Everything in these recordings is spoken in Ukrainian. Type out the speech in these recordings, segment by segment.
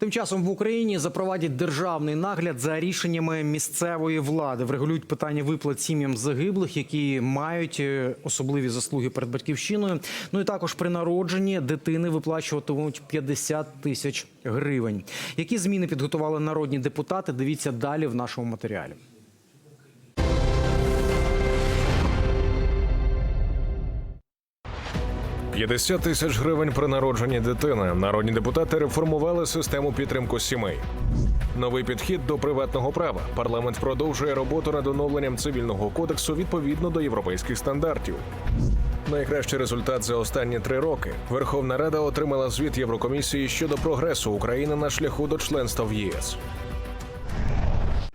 Тим часом в Україні запровадять державний нагляд за рішеннями місцевої влади. Врегулюють питання виплат сім'ям загиблих, які мають е, особливі заслуги перед батьківщиною. Ну і також при народженні дитини виплачуватимуть 50 тисяч гривень. Які зміни підготували народні депутати? Дивіться далі в нашому матеріалі. – 50 тисяч гривень при народженні дитини. Народні депутати реформували систему підтримку сімей. Новий підхід до приватного права. Парламент продовжує роботу над оновленням цивільного кодексу відповідно до європейських стандартів. Найкращий результат за останні три роки. Верховна Рада отримала звіт Єврокомісії щодо прогресу України на шляху до членства в ЄС.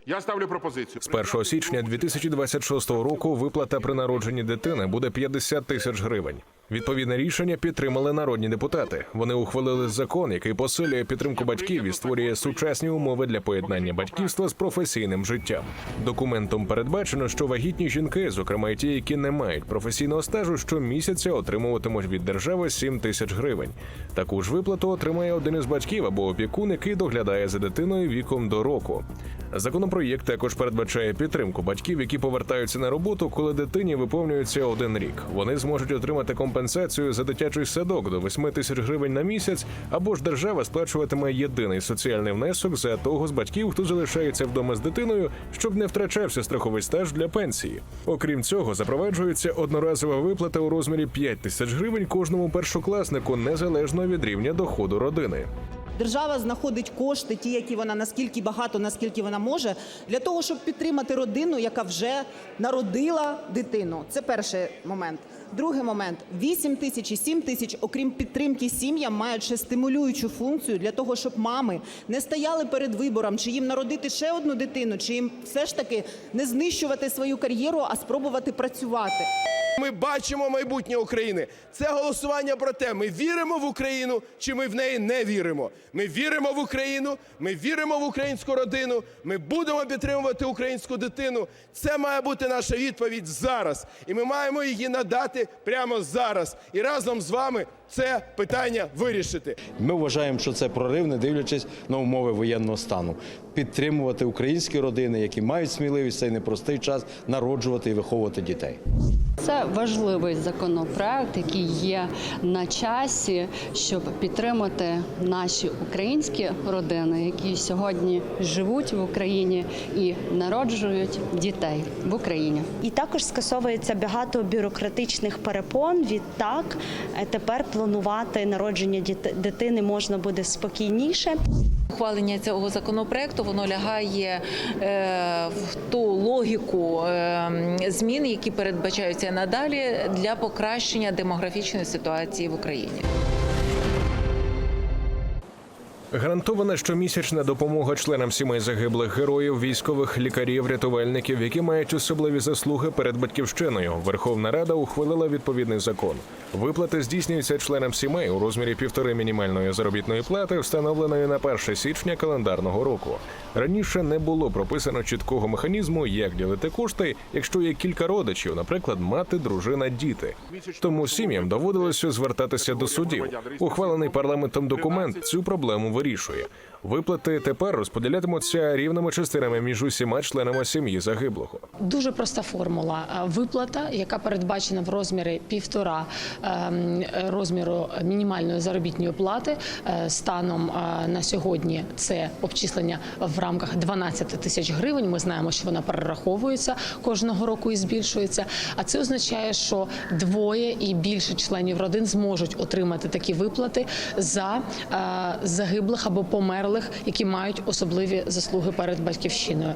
Я ставлю пропозицію. З 1 січня 2026 року виплата при народженні дитини буде 50 тисяч гривень. Відповідне рішення підтримали народні депутати. Вони ухвалили закон, який посилює підтримку батьків і створює сучасні умови для поєднання батьківства з професійним життям. Документом передбачено, що вагітні жінки, зокрема й ті, які не мають професійного стажу, щомісяця отримуватимуть від держави 7 тисяч гривень. Таку ж виплату отримає один із батьків або опікун, який доглядає за дитиною віком до року. Законопроєкт також передбачає підтримку батьків, які повертаються на роботу, коли дитині виповнюється один рік. Вони зможуть отримати компенсацію за дитячий садок до 8 тисяч гривень на місяць, або ж держава сплачуватиме єдиний соціальний внесок за того з батьків, хто залишається вдома з дитиною, щоб не втрачався страховий стаж для пенсії. Окрім цього, запроваджується одноразова виплата у розмірі 5 тисяч гривень кожному першокласнику незалежно від рівня доходу родини. Держава знаходить кошти, ті, які вона наскільки багато, наскільки вона може, для того, щоб підтримати родину, яка вже народила дитину. Це перший момент. Другий момент: 8 тисяч і 7 тисяч, окрім підтримки сім'ям, мають ще стимулюючу функцію для того, щоб мами не стояли перед вибором, чи їм народити ще одну дитину, чи їм все ж таки не знищувати свою кар'єру, а спробувати працювати. Ми бачимо майбутнє України. Це голосування про те, ми віримо в Україну чи ми в неї не віримо. Ми віримо в Україну, ми віримо в українську родину. Ми будемо підтримувати українську дитину. Це має бути наша відповідь зараз, і ми маємо її надати прямо зараз. І разом з вами це питання вирішити. Ми вважаємо, що це прорив, не дивлячись на умови воєнного стану. Підтримувати українські родини, які мають сміливість цей непростий час народжувати і виховувати дітей. Це важливий законопроект, який є на часі, щоб підтримати наші українські родини, які сьогодні живуть в Україні і народжують дітей в Україні. І також скасовується багато бюрократичних перепон. Відтак е, тепер планувати народження дитини можна буде спокійніше. Ухвалення цього законопроекту воно лягає е, в ту логіку е, змін, які передбачаються надалі для покращення демографічної ситуації в Україні. Гарантована щомісячна допомога членам сімей загиблих героїв, військових лікарів, рятувальників, які мають особливі заслуги перед батьківщиною. Верховна Рада ухвалила відповідний закон. Виплати здійснюються членам сімей у розмірі півтори мінімальної заробітної плати, встановленої на 1 січня календарного року. Раніше не було прописано чіткого механізму, як ділити кошти, якщо є кілька родичів, наприклад, мати, дружина, діти. Тому сім'ям доводилося звертатися до судів. Ухвалений парламентом документ цю проблему вирішує. Виплати тепер розподілятимуться рівними частинами між усіма членами сім'ї загиблого. Дуже проста формула Е, виплата, яка передбачена в розмірі півтора ем, розміру мінімальної заробітної плати. Е, Станом е, на сьогодні це обчислення в рамках 12 тисяч гривень. Ми знаємо, що вона перераховується кожного року і збільшується. А це означає, що двоє і більше членів родин зможуть отримати такі виплати за е, загиблих або померлих, які мають особливі заслуги перед батьківщиною.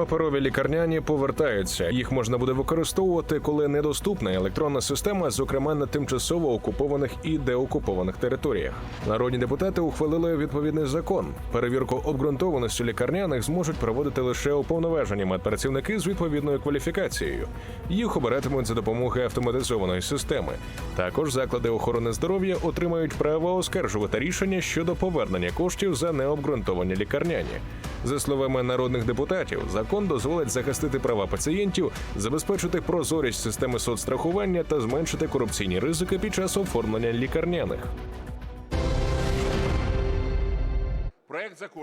Паперові лікарняні повертаються. Їх можна буде використовувати, коли недоступна електронна система, зокрема на тимчасово окупованих і деокупованих територіях. Народні депутати ухвалили відповідний закон. Перевірку обґрунтованості лікарняних зможуть проводити лише уповноважені медпрацівники з відповідною кваліфікацією. Їх обиратимуть за допомогою автоматизованої системи. Також заклади охорони здоров'я отримають право оскаржувати рішення щодо повернення коштів за необґрунтовані лікарняні. За словами народних депутатів, закон дозволить захистити права пацієнтів, забезпечити прозорість системи соцстрахування та зменшити корупційні ризики під час оформлення лікарняних.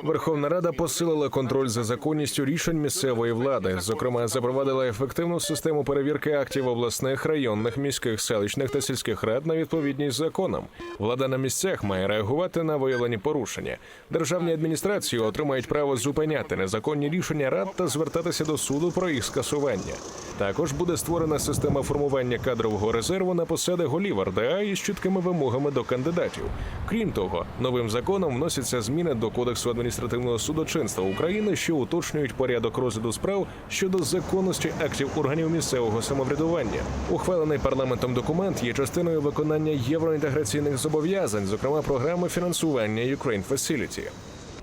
Верховна Рада посилила контроль за законністю рішень місцевої влади. Зокрема, запровадила ефективну систему перевірки актів обласних, районних, міських, селищних та сільських рад на відповідність законам. Влада на місцях має реагувати на виявлені порушення. Державні адміністрації отримають право зупиняти незаконні рішення рад та звертатися до суду про їх скасування. Також буде створена система формування кадрового резерву на посади голів РДА із чіткими вимогами до кандидатів. Крім того, новим законом вносяться зміни до Кодексу адміністративного судочинства України, що уточнюють порядок розгляду справ щодо законності актів органів місцевого самоврядування. Ухвалений парламентом документ є частиною виконання євроінтеграційних зобов'язань, зокрема програми фінансування Ukraine Facility.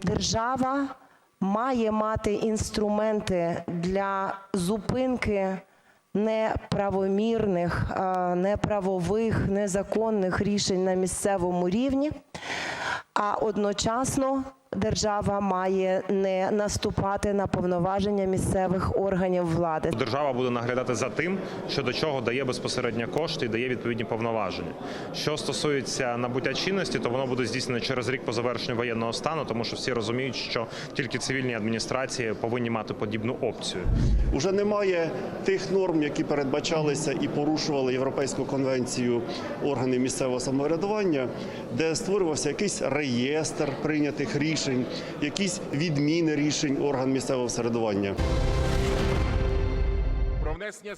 Держава має мати інструменти для зупинки неправомірних, е, неправових, незаконних рішень на місцевому рівні, а одночасно держава має не наступати на повноваження місцевих органів влади. Держава буде наглядати за тим, що до чого дає безпосередньо кошти і дає відповідні повноваження. Що стосується набуття чинності, то воно буде здійснено через рік по завершенню воєнного стану, тому що всі розуміють, що тільки цивільні адміністрації повинні мати подібну опцію. Уже немає тих норм, які передбачалися і порушували Європейську конвенцію органів місцевого самоврядування, де створювався якийсь реєстр прийнятих рішень, якісь відміни рішень орган місцевого самоврядування.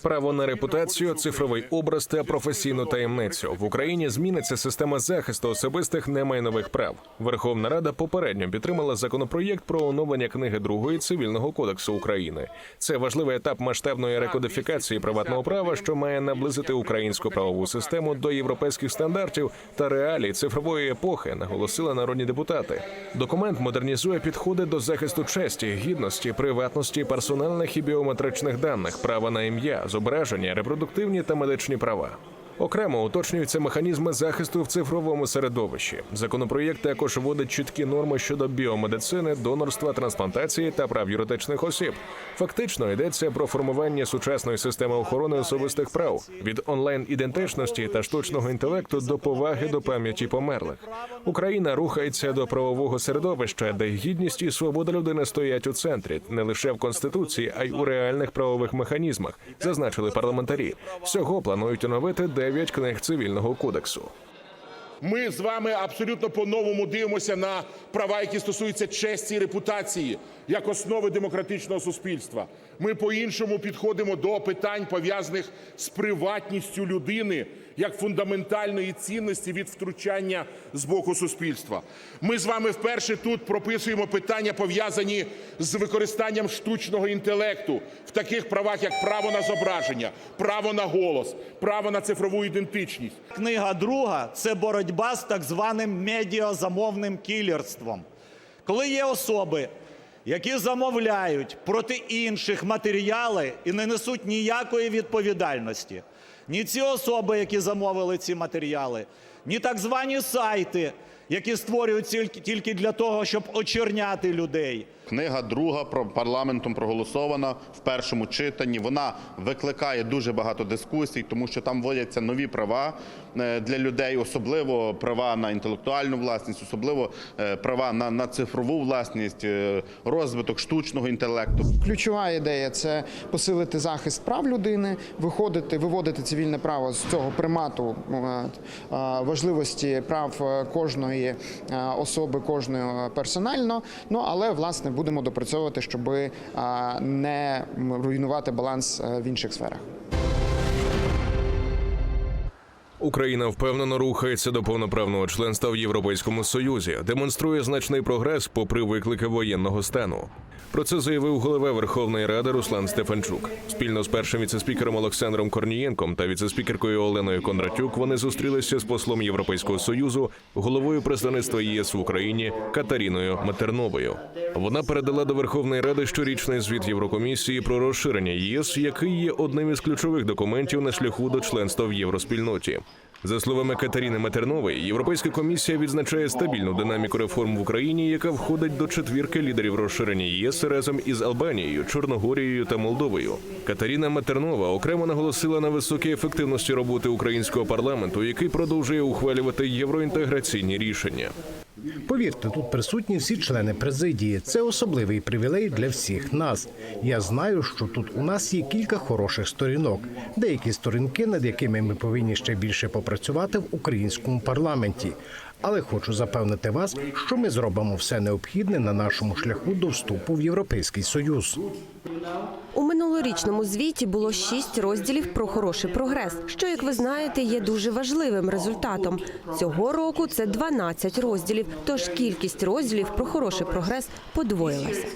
Право на репутацію, цифровий образ та професійну таємницю в Україні зміниться система захисту особистих немайнових прав. Верховна Рада попередньо підтримала законопроєкт про оновлення книги другої цивільного кодексу України. Це важливий етап масштабної рекодифікації приватного права, що має наблизити українську правову систему до європейських стандартів та реалій цифрової епохи, наголосили народні депутати. Документ модернізує підходи до захисту честі, гідності, приватності, персональних і біометричних даних, права на ім'я, зображення, репродуктивні та медичні права. Окремо уточнюються механізми захисту в цифровому середовищі. Законопроєкт також вводить чіткі норми щодо біомедицини, донорства, трансплантації та прав юридичних осіб. Фактично йдеться про формування сучасної системи охорони особистих прав від онлайн ідентичності та штучного інтелекту до поваги до пам'яті померлих. Україна рухається до правового середовища, де гідність і свобода людини стоять у центрі не лише в конституції, а й у реальних правових механізмах, зазначили парламентарі. Всього планують оновити 9 книг цивільного кодексу. Ми з вами абсолютно по-новому дивимося на права, які стосуються честі і репутації як основи демократичного суспільства. Ми по-іншому підходимо до питань, пов'язаних з приватністю людини як фундаментальної цінності від втручання з боку суспільства. Ми з вами вперше тут прописуємо питання, пов'язані з використанням штучного інтелекту в таких правах, як право на зображення, право на голос, право на цифрову ідентичність. Книга друга це боротьба з так званим медіазамовним кілерством. Коли є особи, які замовляють проти інших матеріали і не несуть ніякої відповідальності. Ні ці особи, які замовили ці матеріали, ні так звані сайти, які створюють тільки- для того, щоб очерняти людей. Книга друга про парламентом проголосована в першому читанні. Вона викликає дуже багато дискусій, тому що там вводяться нові права е, для людей, особливо права на інтелектуальну власність, особливо е, права на, на цифрову власність, е, розвиток штучного інтелекту. Ключова ідея це посилити захист прав людини, виходити, виводити цивільне право з цього примату важливості прав кожної особи, кожної персонально. Ну але власне будемо допрацьовувати, щоб не руйнувати баланс е, в інших сферах. Україна впевнено рухається до повноправного членства в Європейському Союзі, демонструє значний прогрес попри виклики воєнного стану. Про це заявив голова Верховної Ради Руслан Стефанчук. Спільно з першим віцеспікером Олександром Корнієнком та віцеспікеркою Оленою Кондратюк вони зустрілися з послом Європейського союзу, головою представництва ЄС в Україні Катаріною Матерновою. Вона передала до Верховної Ради щорічний звіт Єврокомісії про розширення ЄС, який є одним із ключових документів на шляху до членства в євроспільноті. За словами Катерини Матернової, Європейська комісія відзначає стабільну динаміку реформ в Україні, яка входить до четвірки лідерів розширення ЄС разом із Албанією, Чорногорією та Молдовою. Катеріна Матернова окремо наголосила на високій ефективності роботи українського парламенту, який продовжує ухвалювати євроінтеграційні рішення. Повірте, тут присутні всі члени президії. Це особливий привілей для всіх нас. Я знаю, що тут у нас є кілька хороших сторінок, деякі сторінки, над якими ми повинні ще більше попрацювати в українському парламенті. Але хочу запевнити вас, що ми зробимо все необхідне на нашому шляху до вступу в Європейський Союз. У минулорічному звіті було шість розділів про хороший прогрес, що, як ви знаєте, є дуже важливим результатом. Цього року це 12 розділів, тож кількість розділів про хороший прогрес подвоїлася.